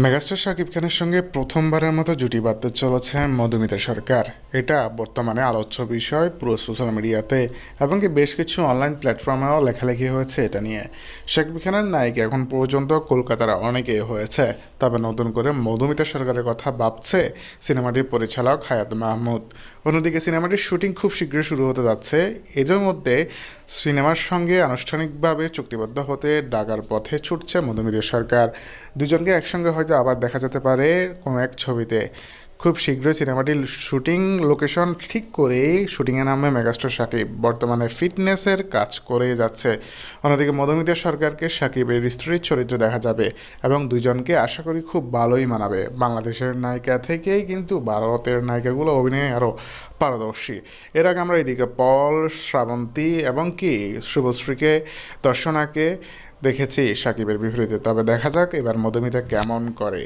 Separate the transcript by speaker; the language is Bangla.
Speaker 1: মেগাস্টার শাকিব খানের সঙ্গে প্রথমবারের মতো জুটি বাঁধতে চলেছে মধুমিতা সরকার। এটা বর্তমানে আলোচ্য বিষয় পুরো সোশ্যাল মিডিয়াতে এবং কি বেশ কিছু অনলাইন প্ল্যাটফর্মেও লেখালেখি হয়েছে এটা নিয়ে। শাকিব খানের নায়িকা এখন পর্যন্ত কলকাতার অনেকেই হয়েছে, তবে নতুন করে মধুমিতা সরকারের কথা ভাবছে সিনেমাটির পরিচালক হায়াত মাহমুদ। অন্যদিকে সিনেমাটির শুটিং খুব শীঘ্রই শুরু হতে যাচ্ছে। এদের মধ্যে সিনেমার সঙ্গে আনুষ্ঠানিকভাবে চুক্তিবদ্ধ হতে ডাকার পথে ছুটছে মধুমিতা সরকার। দুজনকে একসঙ্গে হয়তো আবার দেখা যেতে পারে কোনো এক ছবিতে। খুব শীঘ্রই সিনেমাটির শুটিং লোকেশন ঠিক করেই শুটিংয়ে নামে মেগাস্টার সাকিব। বর্তমানে ফিটনেসের কাজ করে যাচ্ছে। অন্যদিকে মধুমিতা সরকারকে সাকিবের স্ত্রীর চরিত্রে দেখা যাবে এবং দুজনকে আশা করি খুব ভালোই মানাবে। বাংলাদেশের নায়িকা থেকেই কিন্তু ভারতের নায়িকাগুলো অভিনয়ে আরও পারদর্শী। এর আগে আমরা এদিকে পল, শ্রাবন্তী এবং কি, শুভশ্রীকে, দর্শনাকে দেখেছি সাকিবের বিপরীতে তবে দেখা যাক এবার মধুমিতা কেমন করে।